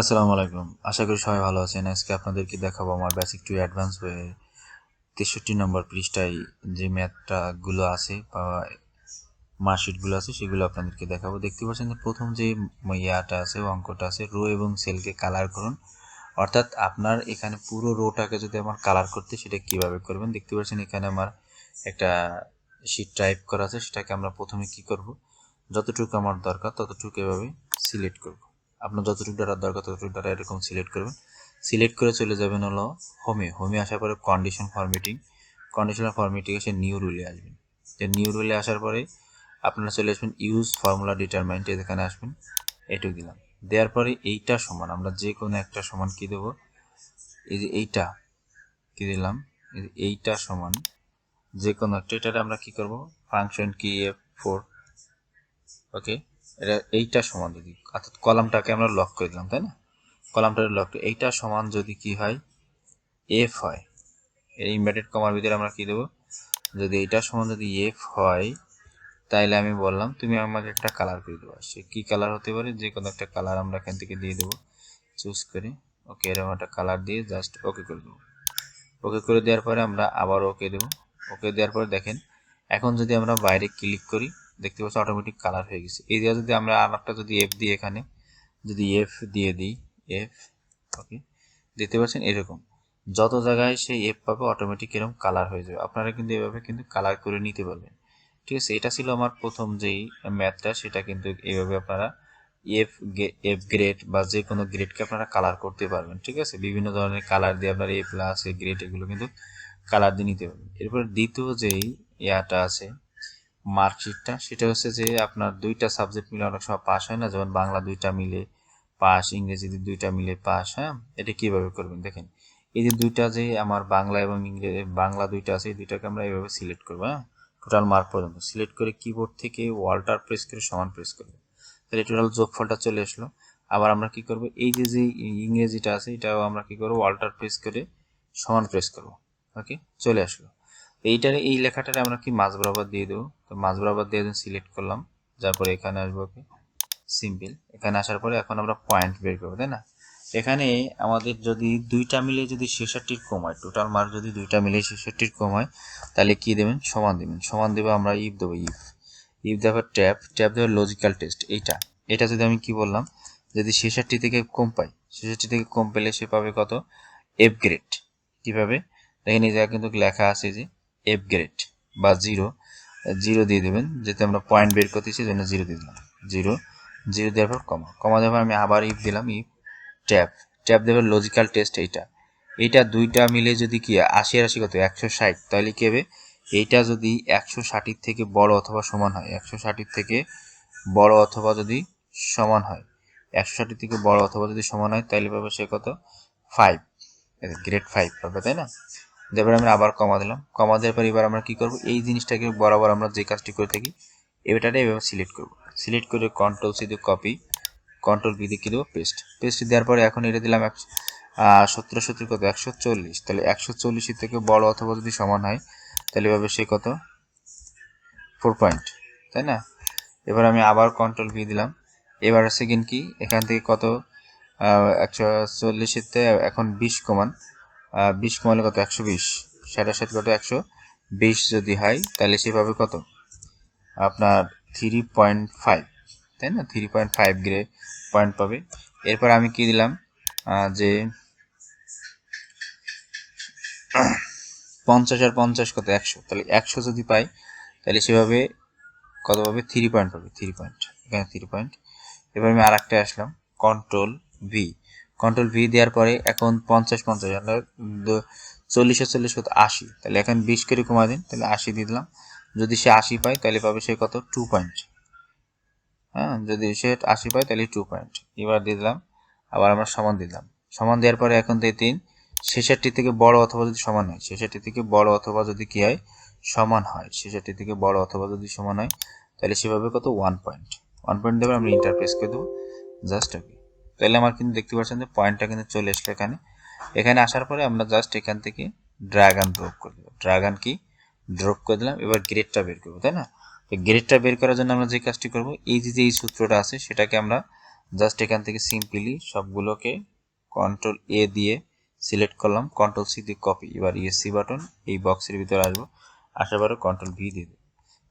আসসালামু আলাইকুম। আশা করি সবাই ভালো আছেন। আজকে আপনাদেরকে দেখাবো আমার বেসিক টু অ্যাডভান্স হয়ে তেষট্টি নম্বর পৃষ্ঠায় যে ম্যাথটাগুলো আছে বা মার্কশিটগুলো আছে, সেগুলো আপনাদেরকে দেখাবো। দেখতে পাচ্ছেন প্রথম যে ইয়াটা আছে অঙ্কটা আছে রো এবং সেলকে কালার করুন। অর্থাৎ আপনার এখানে পুরো রোটাকে যদি আমার কালার করতে, সেটা কীভাবে করবেন? দেখতে পাচ্ছেন এখানে আমার একটা শিট টাইপ করা আছে। সেটাকে আমরা প্রথমে কি করব? যতটুকু আমার দরকার, ততটুকু এভাবে সিলেক্ট করব। আপনার যতটুকু ডাটা দরকার ততটুকু ডাটা এরকম সিলেক্ট করবেন। সিলেক্ট করে চলে যাবেন হলো হোমে হোমে আসার পরে কন্ডিশন ফরমেটিং কন্ডিশনাল ফরমেটিং এসে নিউ রুলে আসবেন। যে নিউ রুলে আসার পরে আপনারা চলে আসবেন ইউজ ফর্মুলা ডিটারমাইন্ট এখানে আসবেন, এটুকু দিলাম। দেওয়ার পরে এইটা সমান, আমরা যে কোনো একটা সমান কি দেব? এই যে এইটা কি দিলাম? এইটা সমান যে কোনো একটা। এটা আমরা কি করব? ফাংশন কি এফ ফোর ওকে এটা এইটা সমান যদি অর্থাৎ কলামটাকে আমরা লক করে দিলাম, তাই না? কলামটা লক এইটা সমান যদি কি হয়? এফ হয়। এই ইনভার্টেড কমার ভিতরে আমরা কি দেবো? যদি এইটা সমান যদি এফ হয়, তাইলে আমি বললাম তুমি আমাকে একটা কালার করে দেবো। সে কী কালার হতে পারে? যে কোনো একটা কালার আমরা এখান থেকে দিয়ে দেবো। চুজ করে ওকে এরকম একটা কালার দিয়ে জাস্ট ওকে করে দেবো। ওকে করে দেওয়ার পরে আমরা আবার ওকে দেবো। ওকে দেওয়ার পরে দেখেন, এখন যদি আমরা বাইরে ক্লিক করি দেখতে পাচ্ছি অটোমেটিক কালার হয়ে গেছে। এই দিয়ে যদি আমরা আর একটা যদি এফ দিই এখানে, যদি এফ দিয়ে দিই এফ ওকে দেখতে পাচ্ছেন এরকম। যত জায়গায় সেই এফ পাবে অটোমেটিক এরকম কালার হয়ে যাবে। আপনারা কিন্তু এভাবে কিন্তু কালার করে নিতে পারবেন। ঠিক আছে, এটা ছিল আমার প্রথম যেই ম্যাথটা সেটা কিন্তু এইভাবে আপনারা এফ এফ গ্রেড বা যে কোনো গ্রেডকে আপনারা কালার করতে পারবেন। ঠিক আছে, বিভিন্ন ধরনের কালার দিয়ে আপনারা এ প্লাস এ গ্রেড এগুলো কিন্তু কালার দিয়ে নিতে পারবেন। এরপর দ্বিতীয় যেই ইয়াটা আছে মার্কশিটটা, সেটা হচ্ছে যে আপনার দুইটা সাবজেক্ট মিলে অনেক সময় পাস হয় না, যেমন বাংলা দুইটা মিলে পাস ইংরেজি দুইটা মিলে পাস হ্যাঁ? এটা কীভাবে করবেন? দেখেন, এই যে দুইটা যে আমার বাংলা এবং ইংরেজি বাংলা দুইটা আছে, এই দুইটাকে আমরা এইভাবে সিলেক্ট করব হ্যাঁ? টোটাল মার্ক পর্যন্ত। সিলেক্ট করে কিবোর্ড থেকে ওয়ালটার প্রেস করে সমান প্রেস করব। তাহলে টোটাল যোগফলটা চলে আসলো। আবার আমরা কি করব? এই যে যে ইংরেজিটা আছে, এটাও আমরা কি করব? ওয়ালটার প্রেস করে সমান প্রেস করব। ওকে চলে আসলো। এইটার এই লেখাটারে আমরা কি মাঝ বরাবর দিয়ে দেবো? তো মাঝ বরাবর দিয়ে সিলেক্ট করলাম। তারপরে এখানে আসব ওকে সিম্পল এখানে আসার পরে এখন আমরা পয়েন্ট বের করব, তাই না? এখানে আমাদের যদি দুইটা মিলে যদি ছেষট্টির কম হয় টোটাল মার্ক যদি দুইটা মিলে ছেষট্টির কম হয়, তাহলে কি দেবেন? সমান দেবেন। সমান দেবো আমরা ইফ দেবো ইফ ইফ দেবো ট্যাপ ট্যাপ দেবো লজিক্যাল টেস্ট এইটা। এটা যদি আমি কি বললাম? যদি ছেষট্টি থেকে কম পাই, ছেষট্টি থেকে কম পেলে সে পাবে কত? এফ গ্রেড কীভাবে? দেখেন এই জায়গায় কিন্তু লেখা আছে যে এফ গ্রেড বা জিরো জিরো দিয়ে দেবেন, যেহেতু আমরা পয়েন্ট বের করতেছি, জন্য জিরো দিয়ে দিলাম। জিরো জিরো দেওয়ার পর কমা কমা দেওয়ার পর আমি আবার ইফ দিলাম ইফ ট্যাপ ট্যাপ দেবেন লজিক্যাল টেস্ট এইটা। এইটা দুইটা মিলে যদি কি আশি আশি কত? একশো ষাট। তাহলে কি হবে? এইটা যদি একশো ষাটির থেকে বড় অথবা সমান হয়, একশো ষাটির থেকে বড় অথবা যদি সমান হয়, একশো ষাটির থেকে বড় অথবা যদি সমান হয়, তাহলে পাবে সে কত? ফাইভ গ্রেড ফাইভ পাবে, তাই না? এবার আমরা আবার কমা দিলাম। কমা দেওয়ার পর এবার আমরা কি করব? এই জিনিসটাকে বরাবর আমরা যে কাজটি করে থাকি এবারটা এভাবে সিলেক্ট করব। সিলেক্ট করে কন্ট্রোল সি দিয়ে কপি কন্ট্রোল বি দিয়ে কী দেবো? পেস্ট পেস্ট দেওয়ার পরে এখন এটা দিলাম একশো সতেরো সত্তর কত? একশো চল্লিশ। তাহলে একশো চল্লিশের থেকে বড় অথবা যদি সমান হয়, তাহলে এভাবে সে কত? ফোর পয়েন্ট তাই না? এবার আমি আবার কন্ট্রোল ভি দিলাম। এবার সেকেন্ড কি? এখান থেকে কত? একশো চল্লিশেতে এখন বিশ কমান। বিশ কমালে কত? একশো বিশ। সাথে কত একশো বিশ যদি হয়, তাহলে সেভাবে কত? আপনার থ্রি পয়েন্ট ফাইভ তাই না? Three point five grade point পাবে। এরপর আমি কি দিলাম? যে পঞ্চাশ আর পঞ্চাশ কত? একশো। তাহলে একশো যদি পাই, তাহলে সেভাবে কত পাবে? থ্রি পয়েন্ট পাবে। থ্রি পয়েন্ট এখানে থ্রি পয়েন্ট এবার আমি আর একটা আসলাম। কন্ট্রোল ভি কন্ট্রোল ভি দেওয়ার পরে এখন পঞ্চাশ পঞ্চাশ চল্লিশে, চল্লিশ কত? আশি। তাহলে এখন বিশ করে কমা দিন, তাহলে আশি দিয়ে দিলাম। যদি সে আশি পায়, তাহলে পাবে সে কত? টু পয়েন্ট হ্যাঁ যদি সে আশি পায়, তাহলে টু পয়েন্ট এবার দিয়ে দিলাম, আবার আমরা সমান দিলাম। সমান দেওয়ার পরে এখন দিয়ে তিন শেষেরটি থেকে বড় অথবা যদি সমান হয় শেষেরটি থেকে বড় অথবা যদি কি হয়? সমান হয়। শেষেরটি থেকে বড় অথবা যদি সমান হয়, তাহলে সেভাবে কত? ওয়ান পয়েন্ট ওয়ান পয়েন্ট দেবে আমরা ইন্টারপ্রেস করে দেবো। জাস্ট ওকে তাহলে আমার কিন্তু দেখতে পাচ্ছেন যে পয়েন্টটা কিন্তু চলে আসলো এখানে। এখানে আসার পরে আমরা জাস্ট এখান থেকে ড্রাগন ড্রপ করে দেবো। ড্রাগন কি? ড্রপ করে দিলাম। এবার গ্রেডটা বের করব, তাই না? তো গ্রেডটা বের করার জন্য আমরা যে কাজটি করব, এই যে এই সূত্রটা আছে, সেটাকে আমরা জাস্ট এখান থেকে সিম্পলি সবগুলোকে কন্ট্রোল এ দিয়ে সিলেক্ট করলাম। কন্ট্রোল সি দিয়ে কপি এবার ইএসসি বাটন এই বক্সের ভিতরে আসব। আসার পরে কন্ট্রোল ভি দিয়ে দেবো।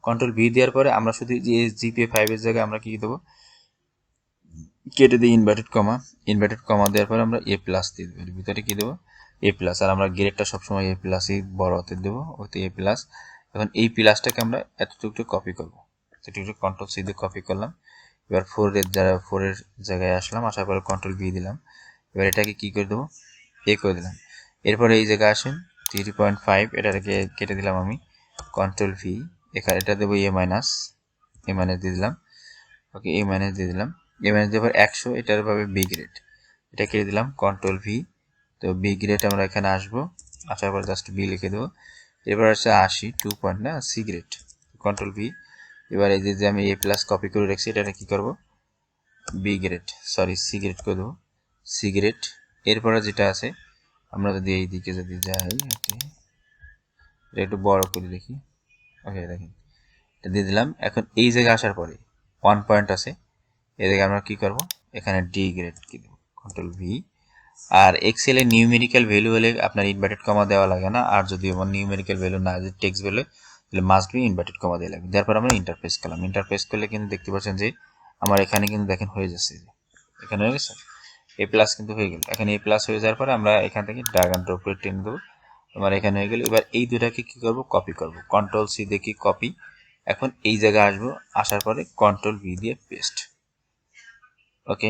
কন্ট্রোল ভি দেওয়ার পরে আমরা শুধু জিপিএ ফাইভের জায়গায় আমরা কি দেবো? কেটে দিই ইনভার্টেড কমা ইনভার্টেড কমা দেওয়ার পরে আমরা এ প্লাস দিয়ে দেবো। ভিতরে কী দেবো? এ প্লাস আর আমরা গ্রেডটা সবসময় এ প্লাসই বড় হতে দেবো, ওতে এ প্লাস এখন এই প্লাসটাকে আমরা এতটুকু কপি করব। এতটুকু কন্ট্রোল সি দিয়ে কপি করলাম। এবার ফোরের যারা ফোরের জায়গায় আসলাম, আসার পরে কন্ট্রোল ভি দিলাম। এবার এটাকে কি করে দেবো? এ করে দিলাম। এরপরে এই জায়গায় আসেন থ্রি পয়েন্ট ফাইভ এটাকে কেটে দিলাম আমি। কন্ট্রোল ভি এখানে এটা দেবো এ মাইনাস এ মাইনাস দিয়ে দিলাম। ওকে এ মাইনাস দিয়ে দিলাম। এ দেওয়ার একশো, এটার পাবে বি গ্রেড এটা কেটে দিলাম কন্ট্রোল ভি তো বি গ্রেড আমরা এখানে আসব, আসার পর জাস্ট বি লিখে দেবো। এবার আছে আশি টু পয়েন্ট না সি গ্রেড কন্ট্রোল ভি এবার এই যে যে আমি এ প্লাস কপি করে রেখেছি এটা কি করব? B grade sorry C grade করে দেবো। সি গ্রেড এরপরে যেটা আছে, আমরা যদি এই দিকে যদি যাই, ওকে, এটা একটু বড় করে দেখি। ওকে, দেখেন, এটা দিয়ে দিলাম। এখন এই জায়গায় আসার পরে ওয়ান পয়েন্ট আছে এদিকে আমরা কি করব? এখানে ডি গ্রেড কি দেবো? কন্ট্রোল ভি আর এক্সেলে নিউমেরিক্যাল ভ্যালু হলে আপনার ইনভার্টেড কমা দেওয়া লাগে না। আর যদি আমার নিউমেরিক্যাল ভ্যালু না যদি টেক্সট ভ্যালু তাহলে মাস্ট বি ইনভার্টেড কমা দিয়ে লাগবে। তারপর আমরা ইন্টারফেস করলাম। ইন্টারফেস করলে কিন্তু দেখতে পাচ্ছেন যে, আমার এখানে কিন্তু দেখেন হয়ে যাচ্ছে এখানে হয়ে গেছে? এ প্লাস কিন্তু হয়ে গেল। এখানে এ প্লাস হয়ে যাওয়ার পরে আমরা এখান থেকে ড্রাগ অ্যান্ড ড্রপ টেনে দেবো। আমার এখানে হয়ে গেল। এবার এই দুটাকে কি করব? কপি করব। কন্ট্রোল সি দেখি কপি এখন এই জায়গায় আসব। আসার পরে কন্ট্রোল ভি দিয়ে পেস্ট ওকে?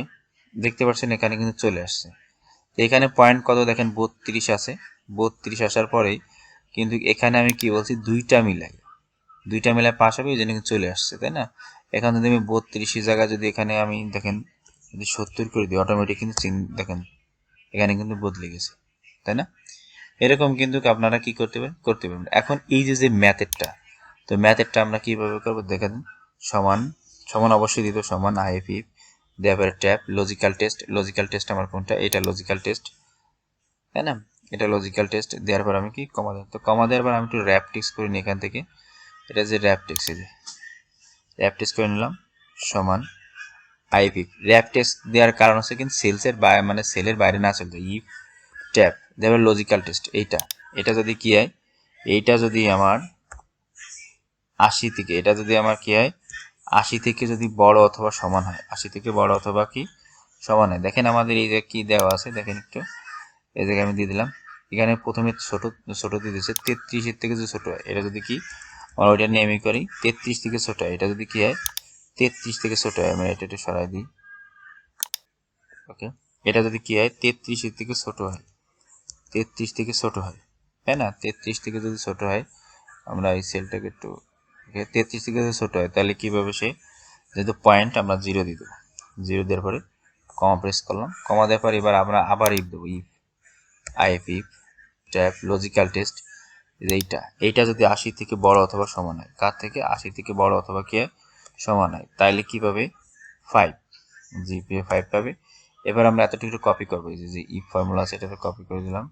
দেখতে পাচ্ছেন এখানে কিন্তু চলে আসছে। তো এখানে পয়েন্ট কত দেখেন? বত্রিশ আছে। বত্রিশ আসার পরেই কিন্তু এখানে আমি কি বলছি? দুইটা মিলাই। দুইটা মিলাই পাশ হবে ওই জন্য কিন্তু চলে আসছে, তাই না? এখানে যদি আমি বত্রিশের জায়গায় যদি এখানে আমি দেখেন, যদি সত্তর করে দিই অটোমেটিক কিন্তু দেখেন, এখানে কিন্তু বদলে গেছে, তাই না? এরকম কিন্তু আপনারা কি করতে পারেন? করতে পারবেন। এখন এই যে যে ম্যাথেরটা তো ম্যাথেরটা আমরা কীভাবে করব? দেখেন সমান সমান অবশ্যই দিত সমান দেওয়ার tab logical test logical test আমার কোনটা? এটা লজিক্যাল টেস্ট তাই না? এটা লজিক্যাল টেস্ট দেওয়ার পর আমি কি কমা দেব? তো কমা দেওয়ার পর আমি একটু র্যাপ টেক্স করে নিই এখান থেকে। এটা যে র্যাপ টেক্স এই যে। র্যাপ টেক্স করে নিলাম, সমান আইপি র্যাপ টেক্স দেওয়ার কারণ হচ্ছে কিন্তু সেলসের বাইরে মানে সেলের বাইরে না চলতে ইফ ট্যাপ দেওয়ার লজিক্যাল টেস্ট এইটা। এটা যদি কি হয়? এইটা যদি আমার আশি থেকে, এটা যদি আমার কি হয়? আশি থেকে যদি বড় অথবা সমান হয়, আশি থেকে বড় অথবা কি সমান হয়। দেখেন আমাদের এই যে কি দেওয়া আছে, দেখেন একটু। এই জায়গায় আমি দিয়ে দিলাম। এখানে প্রথমে ছোট ছোট দিয়ে দিচ্ছে তেত্রিশের থেকে যদি ছোট এটা যদি কি আমরা ওইটা নিয়ে আমি করি, তেত্রিশ থেকে ছোট এটা যদি কি হয়, তেত্রিশ থেকে ছোট হয়। আমি এটা একটু সরাই দিই। ওকে। এটা যদি কি হয় তেত্রিশের থেকে ছোট হয়। তেত্রিশ থেকে ছোট হয়। তাই না? তেত্রিশ থেকে যদি ছোট হয়, আমরা এই সেলটাকে একটু তেত্রিশ থেকে যদি ছোট হয়, তাহলে কীভাবে সে যেহেতু পয়েন্ট আমরা জিরো দিয়ে দেবো। জিরো দেওয়ার পরে কমা প্রেস করলাম। কমা দেওয়ার পর এবার আমরা আবার ইফ দেবো। If IF if tab logical test এইটা। এইটা যদি আশি থেকে বড় অথবা সমান হয়, কার থেকে? আশি থেকে বড় অথবা কে? সমান হয়। তাইলে কি পাবে? ফাইভ জিপিএ ফাইভ পাবে। এবার আমরা এতটুকু কপি করব। এই যে ইফ ফর্মুলা আছে, এটাতে কপি করে দিলাম।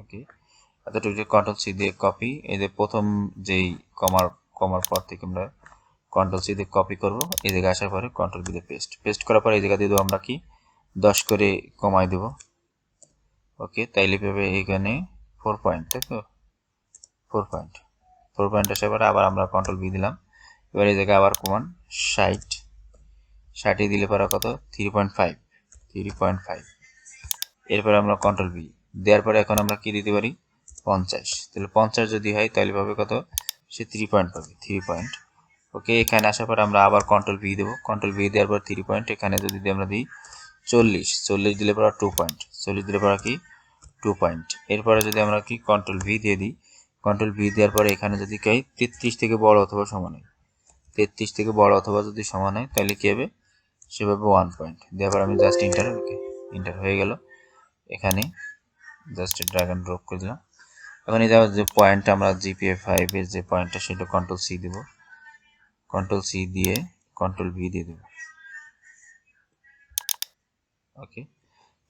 ওকে এতটুকু কন্ট্রোল সি দিয়ে কপি এই যে প্রথম যেই কমার কমার পর থেকে আমরা কন্ট্রোল সি দিয়ে কপি করব, এই জায়গায় আসার পরে কন্ট্রোল দিয়ে পেস্ট পেস্ট করার পরে এই জায়গা দিয়ে দেবো আমরা কি? দশ করে কমাই দেব। ওকে তাইলে পাবে এখানে ফোর পয়েন্ট তাই তো? ফোর পয়েন্ট ফোর পয়েন্ট আসার পরে আবার আমরা কন্ট্রোল বি দিলাম। এবার এই জায়গায় আবার কমান ষাট। ষাটে দিলে পরে কত? Three point five three point five এরপরে আমরা কন্ট্রোল বি দেওয়ার পরে এখন আমরা কি দিতে পারি? পঞ্চাশ। তাহলে পঞ্চাশ যদি হয়, তাহলে পাবে কত? সে থ্রি পয়েন্ট পাবে থ্রি পয়েন্ট ওকে এখানে আসার পর আমরা আবার কন্ট্রোল ভি দেবো। কন্ট্রোল ভি দেওয়ার পর থ্রি পয়েন্ট এখানে যদি আমরা দিই চল্লিশ। চল্লিশ দিলে পর টু পয়েন্ট চল্লিশ দিলে পর কি? টু পয়েন্ট এরপরে যদি আমরা কি কন্ট্রোল ভি দিয়ে দিই কন্ট্রোল ভি দেওয়ার পরে এখানে যদি কি তেত্রিশ থেকে বড় অথবা সমান হয়। তেত্রিশ থেকে বড় অথবা যদি সমান হয়, তাহলে কী হবে? সেভাবে ওয়ান পয়েন্ট দেওয়ার পর আমি জাস্ট ইন্টার ওকে ইন্টার হয়ে গেল। এখানে জাস্ট ড্রাগন ড্রপ করে দিলাম। এখন এই যে পয়েন্ট আমরা জিপিএ ফাইভের যে পয়েন্টটা সেটা কন্ট্রোল সি দেবো। কন্ট্রোল সি দিয়ে কন্ট্রোল ভি দিয়ে দেবো। ওকে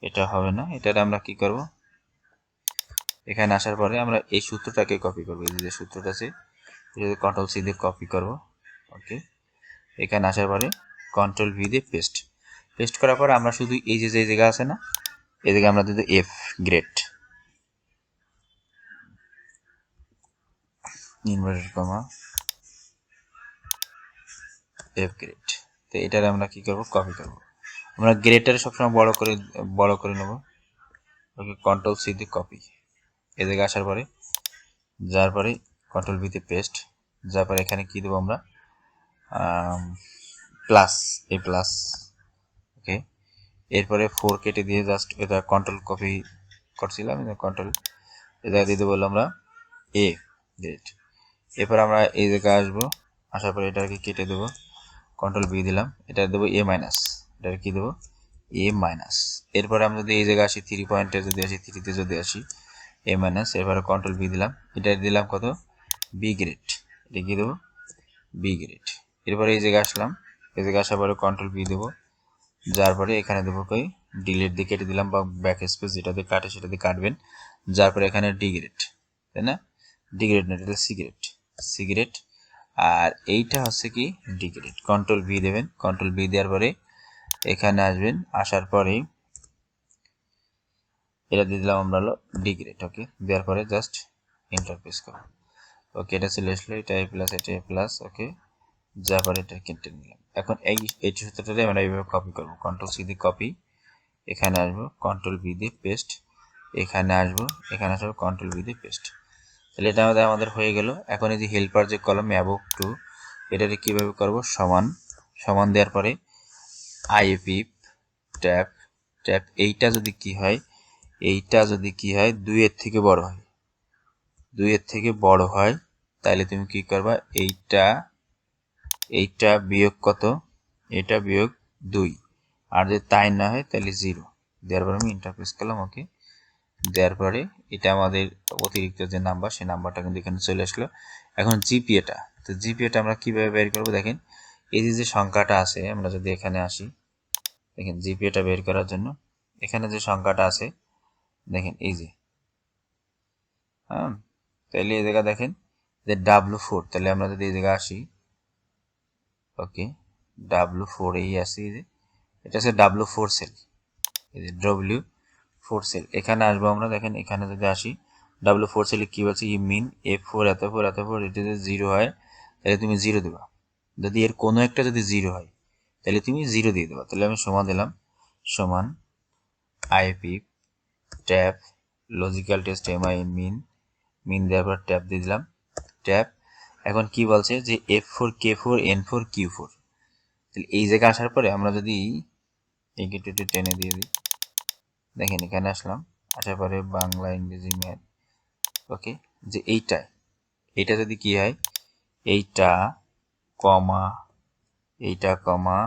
এটা হবে না। এটার আমরা কি করব? এখানে আসার পরে আমরা এই সূত্রটাকে কপি করব। এই যে সূত্রটা আছে যদি কন্ট্রোল সি দিয়ে কপি করব। ওকে এখানে আসার পরে কন্ট্রোল ভি দিয়ে পেস্ট পেস্ট করার পরে আমরা শুধু এই যে যে জায়গা আছে না, এই জায়গায় আমরা দিতে F grade inverted comma F grade তো এটার আমরা কি করব? কপি করব। আমরা গ্রেটারে সবসময় বড় করে বড় করে নেব। ওকে কন্ট্রোল সি দিয়ে কপি এ জায়গায় আসার পরে, যার পরে কন্ট্রোল ভিতে পেস্ট যার পরে এখানে কি দেবো আমরা? প্লাস এ প্লাস ওকে এরপরে ফোর কেটে দিয়ে জাস্ট এটা কন্ট্রোল কপি করছিলাম কন্ট্রোল এ জায়গায় দিতে বললাম আমরা এ গ্রেড এরপর আমরা এই জায়গায় আসব। আসার পরে এটাকে কেটে দেবো। কন্ট্রোল বি দিলাম। এটা দেবো এ মাইনাস এটা কি দেবো? এ মাইনাস এরপরে আমরা যদি এই জায়গায় আসি থ্রি পয়েন্টে যদি আসি থ্রিতে যদি আসি এ মাইনাস এরপরে কন্ট্রোল বি দিলাম। এটা দিলাম কত? বি গ্রেড এটা কি দেবো? বি গ্রেড এরপরে এই জায়গায় আসলাম। এই জায়গায় আসার পরে কন্ট্রোল বি দেবো। যার পরে এখানে দেবো কই? ডিলেট দিয়ে কেটে দিলাম বা ব্যাক স্পেস যেটা দিয়ে কাটে সেটা দিয়ে কাটবেন। যার পরে এখানে ডি গ্রেড তাই না? ডিগ্রেড না, এটা সিগারেট সিগারেট। আর এইটা হচ্ছে কি ডিগ্রেড কন্ট্রোল ভি দেবেন। কন্ট্রোল ভি দেওয়ার পরে এখানে আসবেন। আসার পরে এটা দিয়ে দিলাম আমরা হলো ডিগ্রেড ওকে দেওয়ার পরে জাস্ট ইন্টারপ্রেস করো ওকে এটা চলে আসলো। এটা এ প্লাস এটা এ প্লাস ওকে যার পরে এটা কেটে নিলাম। এখন এই এই সূত্রটাতে আমরা এইভাবে কপি করব। কন্ট্রোল সি দিয়ে কপি এখানে আসব। কন্ট্রোল ভি দিয়ে পেস্ট এখানে আসব। এখানে আসব। কন্ট্রোল ভি দিয়ে পেস্ট তাহলে এটা আমাদের আমাদের হয়ে গেল। এখন এই যে হেল্পার যে কলম অ্যাবক টু এটাকে কীভাবে করব? সমান সমান দেওয়ার পরে আইপি ট্যাপ ট্যাপ এইটা যদি কি হয়, এইটা যদি কি হয়, দুইয়ের থেকে বড় হয়। দুইয়ের থেকে বড় হয়, তাহলে তুমি কি করবা? এইটা এইটা বিয়োগ কত? এটা বিয়োগ দুই। আর যদি তাই না হয়, তাহলে জিরো দেওয়ার পর আমি ইন্টারপ্রেস করলাম ওকে দেওয়ার পরে এটা আমাদের অতিরিক্ত যে নাম্বার সেই নাম্বারটা কিন্তু এখানে চলে আসলো। এখন জিপিএটা তো জিপিএটা আমরা কীভাবে বের করব দেখেন? এই যে সংখ্যাটা আছে, আমরা যদি এখানে আসি, দেখেন জিপিএটা বের করার জন্য, এখানে যে সংখ্যাটা আছে, দেখেন এই যে হ্যাঁ? তাহলে এই জায়গা দেখেন যে ডাব্লু ফোর তাহলে আমরা যদি এই জায়গায় আসি ওকে ডাব্লু ফোর এই আসি যে, এটা হচ্ছে ডাব্লু ফোর সেল এই যে ডব্লিউ ফোর সেল এখানে আসব আমরা, দেখেন এখানে যদি আসি ডাব্লু ফোর সেলে কী বলছে? ই মিন এফ ফোর এত ফোর এত ফোর এটা যদি জিরো হয়, তাহলে তুমি জিরো দেবা। যদি এর কোনো একটা যদি জিরো হয়, তাহলে তুমি জিরো দিয়ে দেবা। তাহলে আমি সমান দিলাম, সমান IF tab logical test M I min min দেওয়ার পর ট্যাপ দিয়ে দিলাম। ট্যাপ এখন কি বলছে যে F four K four N four Q four তাহলে এই জায়গায় আসার পরে আমরা যদি এই গেটে টেনে দিয়ে দিই দেখেন, এখানে আসলাম। আসার পরে বাংলা, ইংরেজি, ম্যাথ। ওকে? যে এইটায় এইটা যদি কি হয়? এইটা, কমা এইটা কমা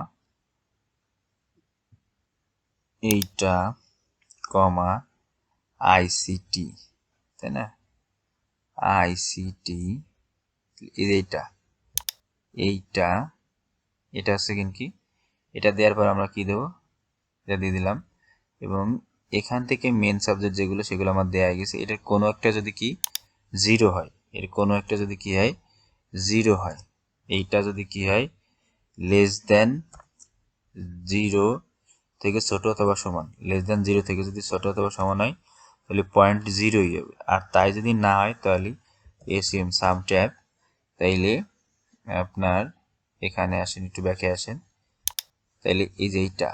এইটা, কমা আইসিটি তাই না? আইসিটি এইটা এইটা, এটা হচ্ছে কি? এটা দেওয়ার পর আমরা কি দেবো? এটা দিয়ে দিলাম। এবং এখান থেকে মেন সাবজেক্ট যেগুলো, সেগুলো আমার দেয়া গেছে। এটার কোনো একটা যদি কি জিরো হয়। এর কোনো একটা যদি কি হয় জিরো হয়। এইটা যদি কি হয় লেস দেন জিরো থেকে ছোট অথবা সমান। লেস দেন জিরো থেকে যদি ছোট অথবা সমান হয়, তাহলে পয়েন্ট জিরোই হবে। আর তাই যদি না হয়, তাহলে এসিএম সাম ট্যাব তাইলে আপনার এখানে আসেন, একটু ব্যাকে আসেন। তাইলে এই যে এইটা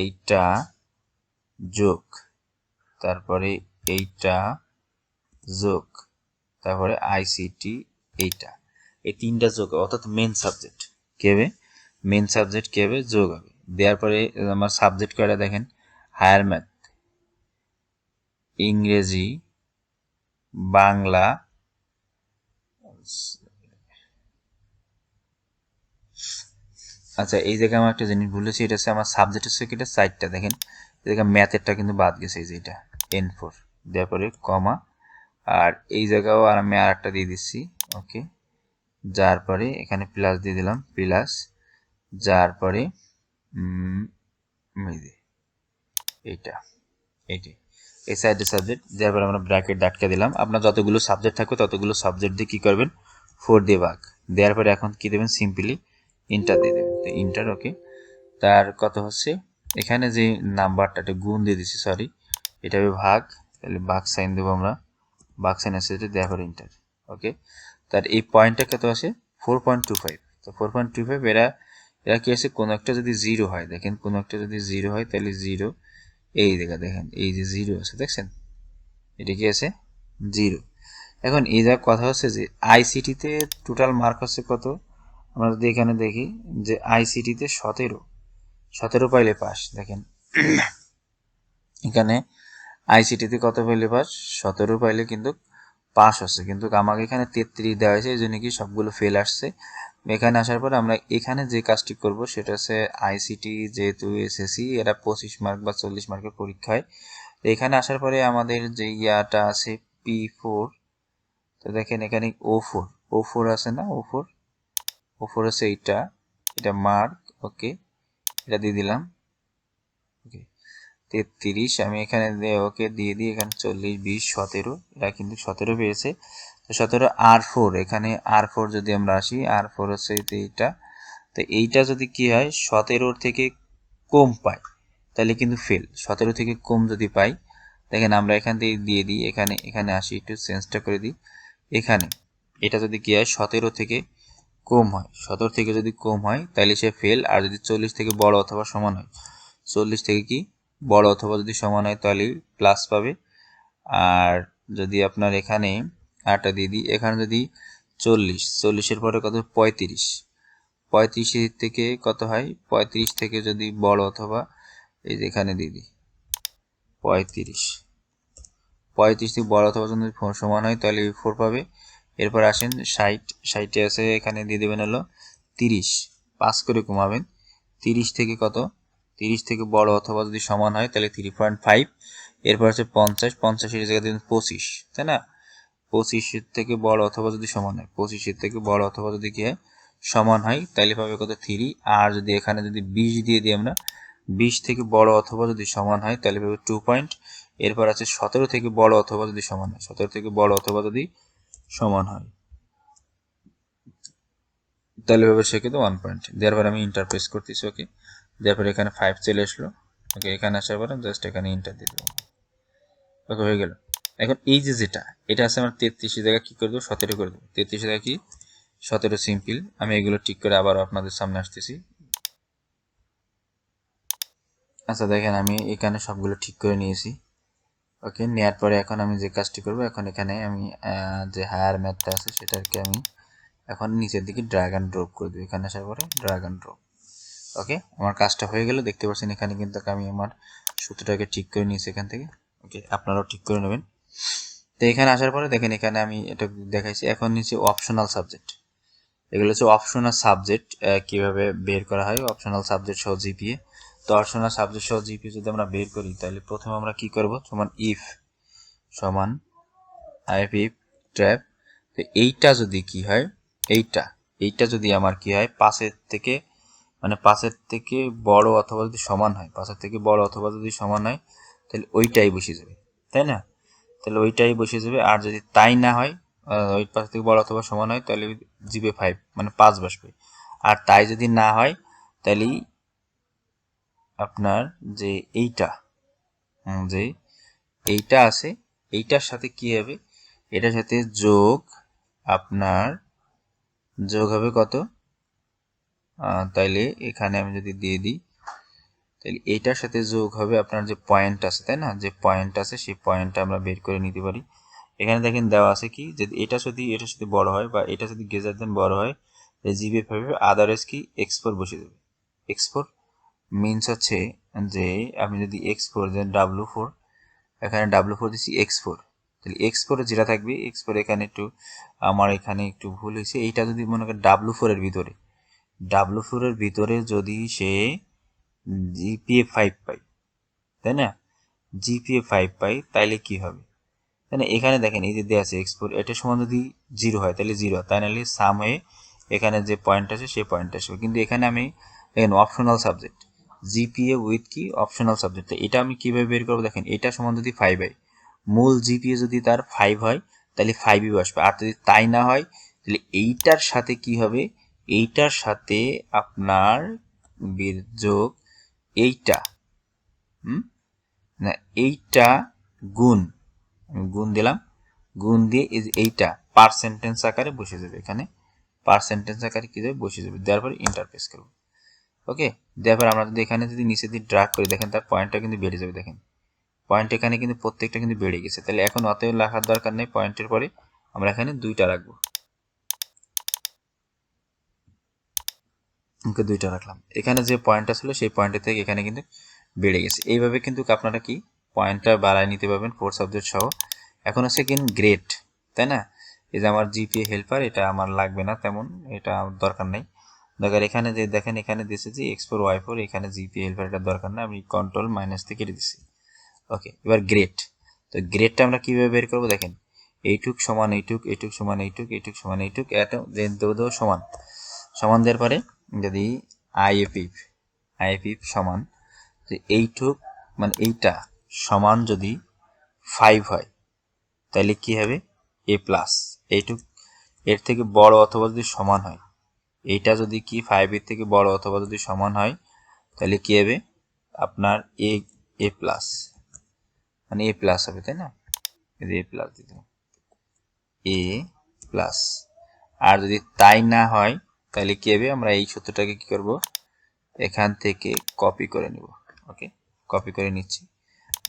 এইটা যোগ, তারপরে এইটা যোগ, তারপরে আইসিটি এইটা। এই তিনটা যোগ অর্থাৎ মেন সাবজেক্ট কে হবে? মেন সাবজেক্ট কে হবে? যোগ হবে। দেওয়ার পরে আমার সাবজেক্ট কয়টা দেখেন? হায়ার ম্যাথ ইংরেজি, বাংলা আচ্ছা এই জায়গায় আমার একটা জিনিস ভুলেছি এটা হচ্ছে আমার সাবজেক্ট হচ্ছে কি? এটা সাইডটা দেখেন। জায়গায় ম্যাথেরটা কিন্তু বাদ গেছে, এই যে এটা এন ফোর দেওয়ার পরে কমা আর এই জায়গাও আর আমি আর একটা দিয়ে দিচ্ছি ওকে যার পরে এখানে প্লাস দিয়ে দিলাম প্লাস যার পরে এইটা, এইটি। এই সাইডে সাবজেক্ট যার পরে আমরা ব্র্যাকেট ডাটকে দিলাম। আপনার যতগুলো সাবজেক্ট থাকবে, ততগুলো সাবজেক্ট দিয়ে কী করবেন? ফোর দিয়ে ভাগ। দেওয়ার পরে এখন কি দেবেন? সিম্পলি ইন্টার দিয়ে দেবেন। ইন্টার ওকে তার কত হচ্ছে? এখানে যে নাম্বারটা এটা গুণ দিয়ে দিছি সরি এটা ভাগ, তাহলে ভাগ সাইন দেবো আমরা। ভাগ সাইন আছে, এটা দেওয়ার পরে ইন্টার ওকে তার এই পয়েন্টটা কত আছে ফোর পয়েন্ট টু ফাইভ তো ফোর পয়েন্ট টু ফাইভ এরা এরা কি আছে? কোনো একটা যদি জিরো হয়, দেখেন, কোনো একটা যদি জিরো হয়, তাহলে জিরো এই দেখা, দেখেন, এই যে জিরো আছে, দেখছেন? এটা কি আছে? জিরো এখন এই যা কথা হচ্ছে যে আইসিটিতে টোটাল মার্ক হচ্ছে কত? আমরা যদি এখানে দেখি যে আইসিটিতে সতেরো। সতেরো পাইলে পাস, দেখেন। এখানে আইসিটিতে কত পাইলে পাস? সতেরো পাইলে কিন্তু পাস হচ্ছে। কিন্তু আমাকে এখানে তেত্রিশ দেওয়া হয়েছে, এই জন্য কি সবগুলো ফেল আসছে। এখানে আসার পর আমরা এখানে যে কাজটি করব, সেটা হচ্ছে আইসিটি যেহেতু এসএসসি এরা পঁচিশ মার্ক বা চল্লিশ মার্কের পরীক্ষা হয় তো এখানে আসার পরে আমাদের যে ইয়াটা আছে পি ফোর তো দেখেন এখানে ও ফোর ও ফোর আছে না? ও ফোর ও ফোর আছে এইটা, এটা মার্ক ওকে এটা দিয়ে দিলাম। ওকে তেত্রিশ, আমি এখানে ওকে দিয়ে দিই, এখানে চল্লিশ, বিশ, সতেরো। এটা কিন্তু সতেরো পেয়েছে। তো সতেরো আর ফোর এখানে আর ফোর যদি আমরা আসি, আর ফোর হচ্ছে এইটা। তো এইটা যদি কি হয়, সতেরোর থেকে কম পাই তাহলে কিন্তু ফেল সতেরো থেকে কম যদি পাই, দেখেন আমরা এখান থেকে দিয়ে দিই, এখানে এখানে আসি, একটু চেঞ্জটা করে দিই। এখানে, এটা যদি কি হয়, সতেরো থেকে কম হয়, সতেরো থেকে যদি কম হয় তাহলে সে ফেল আর যদি চল্লিশ থেকে বড় অথবা সমান হয়, চল্লিশ থেকে কি বড় অথবা যদি সমান হয় তাহলে প্লাস পাবে। আর যদি আপনার এখানে আটটা দিয়ে দিই, এখানে যদি চল্লিশ, চল্লিশের পরে কত, পঁয়ত্রিশ পঁয়ত্রিশ থেকে কত হয়, পঁয়ত্রিশ থেকে যদি বড় অথবা, এই যে এখানে দিয়ে দিই, পঁয়ত্রিশ পঁয়ত্রিশ থেকে বড় অথবা যদি সমান হয় তাহলে ফোর পাবে। এরপর আসেন ষাট, ষাটে আছে এখানে দিয়ে দেবেন হলো তিরিশ। পাঁচ করে কমাবেন। তিরিশ থেকে কত? তিরিশ থেকে বড় অথবা যদি সমান হয় তাহলে থ্রি পয়েন্ট ফাইভ এরপর আছে পঞ্চাশ। পঞ্চাশের জায়গায় দেবেন পঁচিশ, তাই না? পঁচিশের থেকে বড় অথবা যদি সমান হয়, পঁচিশের থেকে বড় অথবা যদি কি সমান হয় তাহলে পাবে কত? থ্রি আর যদি এখানে যদি বিশ দিয়ে দিই আমরা, বিশ থেকে বড় অথবা যদি সমান হয় তাহলে পাবে টু পয়েন্ট এরপর আছে সতেরো থেকে বড় অথবা যদি সমান হয়, সতেরো থেকে বড় অথবা যদি সমান হয়। তাহলে পাবে সেক্ষেত্রে ওয়ান পয়েন্ট দেওয়ার পর আমি ইন্টারপ্রেস করতেছি ওকে দেওয়ার পরে এখানে ফাইভ চলে আসলো। ওকে এখানে আসার পরে জাস্ট এখানে ইন্টার দিয়ে দেবো। ওকে হয়ে গেল। এখন এই যে যেটা, এটা আছে আমার তেত্রিশে জায়গা কী করে দেবো? সতেরো করে দেবো। তেত্রিশে জায়গা কি? সতেরো সিম্পল আমি এগুলো ঠিক করে আবারও আপনাদের সামনে আসতেছি। আচ্ছা দেখেন আমি এখানে সবগুলো ঠিক করে নিয়েছি। ওকে নেওয়ার পরে এখন আমি যে কাজটি করব, এখন এখানে আমি যে হায়ার ম্যাথটা আছে সেটাকে আমি এখন নিচের দিকে ড্রাগ অ্যান্ড ড্রপ করে দেবো। এখানে আসার পরে ড্রাগ অ্যান্ড ড্রপ ওকে, আমার কাজটা হয়ে গেল। দেখতে পাচ্ছেন এখানে কিন্তু আমি আমার সূত্রটাকে ঠিক করে নিয়েছি এখান থেকে। ওকে, আপনারাও ঠিক করে নেবেন। তো এখানে আসার পরে দেখেন এখানে আমি এটা দেখাইছি। এখন নিচে অপশনাল সাবজেক্ট এগুলো হচ্ছে অপশনাল সাবজেক্ট কীভাবে বের করা হয়। অপশনাল সাবজেক্ট সহ জিপিএ তো সাবজেক্ট সহ জিপিএ যদি আমরা বের করি, তাহলে প্রথমে আমরা কি করব? সমান ইফ সমান আইফ ইফ ট্র্যাপ তো এইটা যদি কি হয়, এইটা এইটা যদি আমার কি হয় পাশের থেকে মানে পাশের থেকে বড় অথবা যদি সমান হয় পাশের থেকে বড় অথবা যদি সমান হয়, তাহলে ওইটাই বসে যাবে, তাই না? তাহলে ওইটাই বসে যাবে, আর যদি তাই না হয় ওই পাশের থেকে বড় অথবা সমান হয়, তাহলে জিবে ফাইভ মানে পাঁচ বসবে, আর তাই যদি না হয়, তাহলেই আপনার যে এইটা যে এইটা আছে, এইটার সাথে কি হবে? এটার সাথে যোগ আপনার, যোগ হবে কত? তাইলে এখানে আমি যদি দিয়ে দিই তাহলে এইটার সাথে যোগ হবে আপনার যে পয়েন্ট আছে, তাই না? যে পয়েন্ট আছে, সেই পয়েন্টটা আমরা বের করে নিতে পারি। এখানে দেখেন দেওয়া আছে কি? যদি এটা যদি এটা যদি বড় হয় বা এটা যদি গেজার দেন বড় হয় জিবি ভাবে আদারওয়াইজ কি? এক্সপোর বসে দেবে। এক্সপোর মিনস হচ্ছে যে আমি যদি X four then W four এখানে ডাব্লু ফোর দিচ্ছি এক্স ফোর তাহলে এক্স ফোরে যেটা থাকবে এক্স ফোর এখানে একটু আমার এখানে একটু ভুল হয়েছে। এইটা যদি মনে করেন ডাব্লু ফোরের ভিতরে। ডাব্লু ফোরের ভিতরে যদি সে জিপিএ ফাইভ পাই তাই না? জিপিএ ফাইভ পাই তাইলে কি হবে? তাই না? এখানে দেখেন, এই যে দেওয়া আছে এক্সপোর্ট এটা সমান যদি জিরো হয় তাহলে জিরো তাই নাহলে সাম হয়ে এখানে যে পয়েন্ট আছে সেই পয়েন্ট আসবে। কিন্তু এখানে আমি, দেখেন অপশনাল সাবজেক্ট জিপিএ উইথ কি? অপশনাল সাবজেক্ট এটা আমি কীভাবে বের করব দেখেন, এটা সমান যদি ফাইভ হয়। মূল জিপিএ যদি তার ফাইভ হয়, তাহলে ফাইভই বসবে। আর যদি তাই না হয়, তাহলে এইটার সাথে কি হবে? এইটার সাথে আপনার বীর্যোগ এইটা। না, এইটা গুণ গুণ দিলাম। গুণ দিয়ে এইটা পার্সেন্টেন্স আকারে বসে যাবে এখানে। পার্সেন্টেন্স আকারে কি যাবে বসে যাবে। দেওয়ার পর ইন্টারফেস করব। ওকে দেওয়ার পর আমরা যদি এখানে যদি নিচে দিয়ে ড্রাগ করি, দেখেন তার পয়েন্টটা কিন্তু বেড়ে যাবে, দেখেন। পয়েন্ট এখানে কিন্তু প্রত্যেকটা কিন্তু বেড়ে গেছে। তাহলে এখন অতএব লেখার দরকার নেই পয়েন্টের পরে আমরা এখানে দুইটা রাখব। ওকে, দুইটা রাখলাম। এখানে যে পয়েন্টটা ছিল, সেই পয়েন্টের থেকে এখানে কিন্তু বেড়ে গেছে। এইভাবে কিন্তু আপনারা কি পয়েন্টটা বাড়ায় নিতে পারবেন ফোর সাবজেক্ট সহ। এখন হচ্ছে কি গ্রেড তাই না? এই যে আমার জিপিএ হেল্পার এটা আমার লাগবে না তেমন, এটা দরকার নেই। দরকার এখানে যে, দেখেন এখানে দিয়েছে যে এক্স ফোর ওয়াই ফোর এখানে জিপিএ হেল্পার এটা দরকার না আমি কন্ট্রোল মাইনাস থেকে কেটে দিচ্ছি ওকে এবার গ্রেড তো গ্রেডটা আমরা কীভাবে বের করব? দেখেন, এইটুক সমান এইটুক এইটুক সমান এইটুক এইটুক সমান এইটুক এটা দেবো সমান। সমান দেওয়ার পরে যদি আইএপিপ আইএপিপ সমান এইটুক মানে এইটা সমান যদি ফাইভ হয়, তাহলে কি হবে? এ প্লাস এইটুক, এর থেকে বড় অথবা যদি সমান হয় এইটা যদি কি ফাইভের থেকে বড় অথবা যদি সমান হয়, তাহলে কি হবে? আপনার এ এ প্লাস মানে এ প্লাস হবে, তাই না? এ প্লাস দিতে এ প্লাস আর যদি তাই না হয়, তাহলে কি হবে? আমরা এই সূত্রটাকে কি করব? এখান থেকে কপি করে নিব। ওকে কপি করে নিচ্ছি।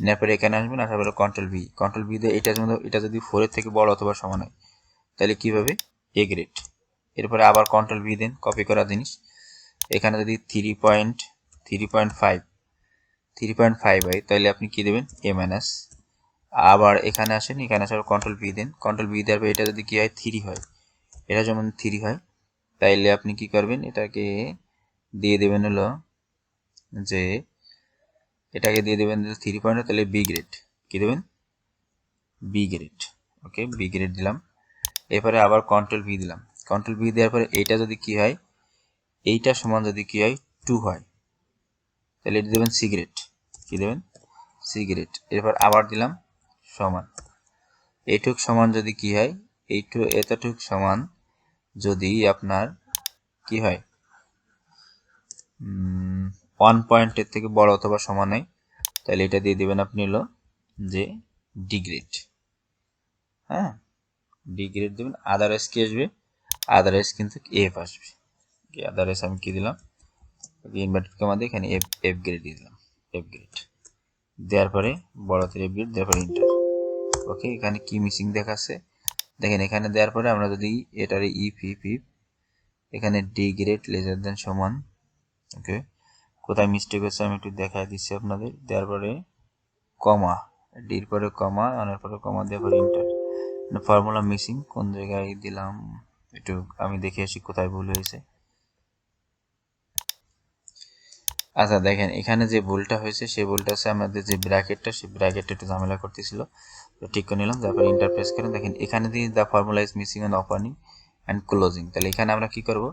নেওয়ার পরে এখানে আসবেন, আসার পরে কন্ট্রোল ভি কন্ট্রোল ভি দিয়ে এটা এটা যদি ফোরের থেকে বড় অথবা সমান হয়, তাহলে কীভাবে এ গ্রেড এরপরে আবার কন্ট্রোল ভি দেন কপি করা জিনিস। এখানে যদি three point three point five three point five হয়, তাহলে আপনি কী দেবেন? এ মাইনাস আবার এখানে আসেন, এখানে আসার কন্ট্রোল ভি দেন। কন্ট্রোল ভি দেওয়ার পর এটা যদি কী হয়? থ্রি হয়। এটা যেমন থ্রি হয়, তাইলে আপনি কি করবেন? এটাকে দিয়ে দেবেন হলো যে, এটাকে দিয়ে দেবেন থ্রি পয়েন্ট তাহলে বি গ্রেড কি দেবেন? B grade okay B grade দিলাম। এরপরে আবার কন্ট্রোল ভি দিলাম। কন্ট্রোল ভি দেওয়ার পরে এইটা যদি কি হয়, এইটা সমান যদি কি হয় টু হয়। তাহলে এটা দেবেন সিগারেট কি দেবেন? সিগারেট এরপর আবার দিলাম, সমান। এইটুক সমান যদি কি হয়, এইটু, এতটুক সমান যদি আপনার কি হয় ওয়ান পয়েন্টের থেকে বড় অথবা সমান হয়, তাহলে এটা দিয়ে দেবেন আপনি হলো যে ডিগ্রেড হ্যাঁ? ডিগ্রেড দেবেন আদারওয়াইজ কি আসবে? আদারওয়াইজ কিন্তু এফ আসবে আদারওয়াইজ আমি কি দিলাম? ইনভার্টেড কমা দিয়ে এখানে এফ এফ গ্রেড দিয়ে দিলাম। এফ গ্রেড দেওয়ার পরে বড় থেকে এফ গ্রেড দেওয়ার পরে ইন্টার ওকে এখানে কি মিসিং দেখাচ্ছে? দেখেন, এখানে দেওয়ার পরে আমরা যদি এটার ইফ ইফ ইফ এখানে ডি গ্রেড লেজার দেন সমান ওকে কোথায় মিস্টেক হচ্ছে আমি একটু দেখাই দিচ্ছি আপনাদের। দেওয়ার পরে কমা ডির পরে কমা অনের পরে কমা দেওয়ার পরে ইন্টার ফর্মুলা মিসিং কোন জায়গায় দিলাম? একটু আমি দেখে আসি কোথায় ভুল হয়েছে। আচ্ছা দেখেন, এখানে যে ভুলটা হয়েছে, সেই ভুলটা হচ্ছে আমাদের যে ব্র্যাকেটটা, সেই ব্র্যাকেটটা একটু ঝামেলা করতেছিল। তো ঠিক করে নিলাম, তারপর ইন্টারপ্রেস করেন। দেখেন, এখানে দিয়ে the formula is missing on opening and closing তাহলে এখানে আমরা কি করব?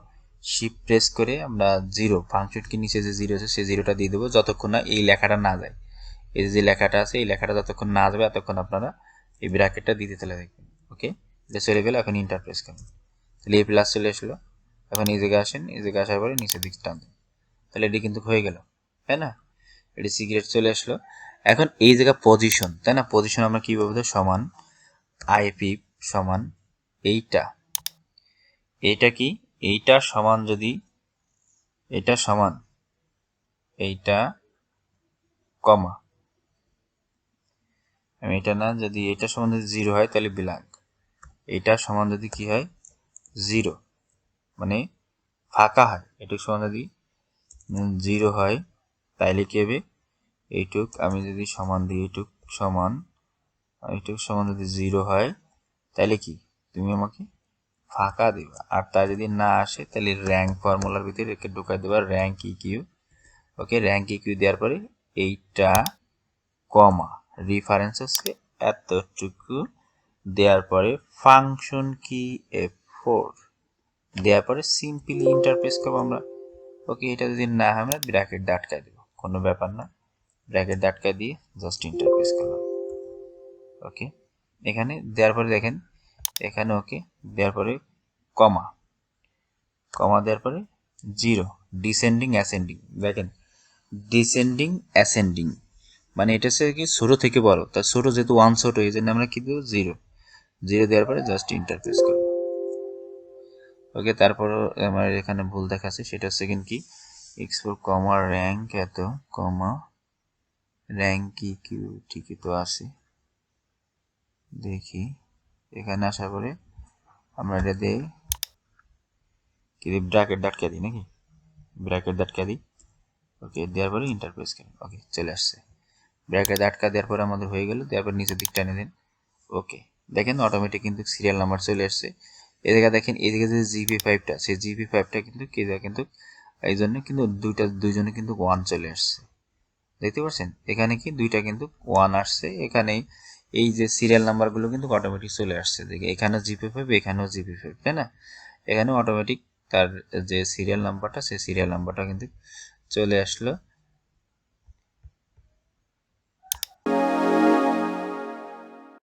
শিপ প্রেস করে আমরা জিরো ফাংশনকে নিচে যে জিরো আছে, সেই জিরোটা দিয়ে দেবো যতক্ষণ না এই লেখাটা না যায়। এই যে লেখাটা আছে, এই লেখাটা যতক্ষণ না যাবে, ততক্ষণ আপনারা এই ব্র্যাকেটটা দিতে চলে দেখবেন ওকে এটা চলে গেলে, এখন ইন্টারপ্রেস করেন। তাহলে এ প্লাস চলে আসলো। এখন এই জায়গায় আসেন, এই জায়গায় আসার পরে নিচের দিক টান দেন। তাহলে এটি কিন্তু হয়ে গেল, তাই না? এটি সিগারেট চলে আসলো। এখন এই জায়গা পজিশন তাই না? পজিশন আমরা কী বলব? সমান আইপি সমান এইটা। এইটা কি? এইটা সমান যদি এটা সমান এইটা কমা। এটা না, যদি এটা সমান যদি জিরো হয়, তাহলে বিলাঙ্ক এটা সমান যদি কি হয়? জিরো। মানে ফাঁকা হয়। এটুক সমান যদি জিরো হয়, তাইলে কি হবে? এইটুক আমি যদি সমান দিই, এইটুক সমান এইটুক সমান যদি জিরো হয় তাহলে কি? তুমি আমাকে ফাঁকা দেবা। আর তা যদি না আসে তাহলে র্যাঙ্ক ফর্মুলার ভিতরে একে ঢুকাই দেবা rank E Q okay? Rank E Q দেওয়ার পরে এইটা কমা রিফারেন্স হচ্ছে এতটুকু দেওয়ার পরে ফাংশন কি? এফ ফোর দেওয়ার পরে সিম্পলি ইন্টারপ্রেস করব আমরা। ওকে এটা যদি না হয় আমরা ব্র্যাকেট ডাটকায় দেবো। কোনো ব্যাপার না। ব্র্যাকেট ডাটকায় দিয়ে জাস্ট ইন্টারপ্রেস করলাম। ওকে এখানে দেওয়ার পরে দেখেন, এখানে ওকে দেওয়ার পরে কমা কমা দেওয়ার পরে জিরো ডিসেন্ডিং অ্যাসেন্ডিং দেখেন ডিসেন্ডিং অ্যাসেন্ডিং মানে এটা হচ্ছে কি ছোটো থেকে বড়। তার ছোটো যেহেতু ওয়ান ছোটো এই জন্য আমরা কি দেবো? জিরো জিরো দেওয়ার পরে জাস্ট ইন্টারফেস করব। ওকে তারপর আমার এখানে ভুল দেখাচ্ছে, সেটা সেকেন্ড কি এক্স ফোর কমা র্যাঙ্ক এত কমা র্যাঙ্ক কি কিউ ঠিকই তো আছে। দেখি, এখানে আসার পরে আমরা এটা দিই। কি ব্র্যাকেট ডাটকা দিই নাকি? ব্র্যাকেট ডাটকা দিই। ওকে দেওয়ার পরে ইন্টারপ্রেস করি। ওকে চলে আসছে। ব্র্যাকেট আটকা দেওয়ার পরে আমাদের হয়ে গেল, দেওয়ার পর নিচের দিকটা এনে দিন। ওকে দেখেন অটোমেটিক কিন্তু সিরিয়াল নাম্বার চলে আসছে। এদিকে দেখেন, এদিকে যে জিপি ফাইভটা সেই জিপি ফাইভটা কিন্তু কে কিন্তু, এই জন্য কিন্তু দুইটা, দুইজনে কিন্তু ওয়ান চলে আসছে। দেখতে পাচ্ছেন? এখানে কি দুইটা কিন্তু ওয়ান আসছে। এখানে এই যে সিরিয়াল নাম্বারগুলো কিন্তু অটোমেটিক চলে আসছে। দেখে, এখানেও জিপি ফাইভ এখানেও জিপি ফাইভ তাই না? এখানে অটোমেটিক তার যে সিরিয়াল নাম্বারটা সেই সিরিয়াল নাম্বারটা কিন্তু চলে আসলো।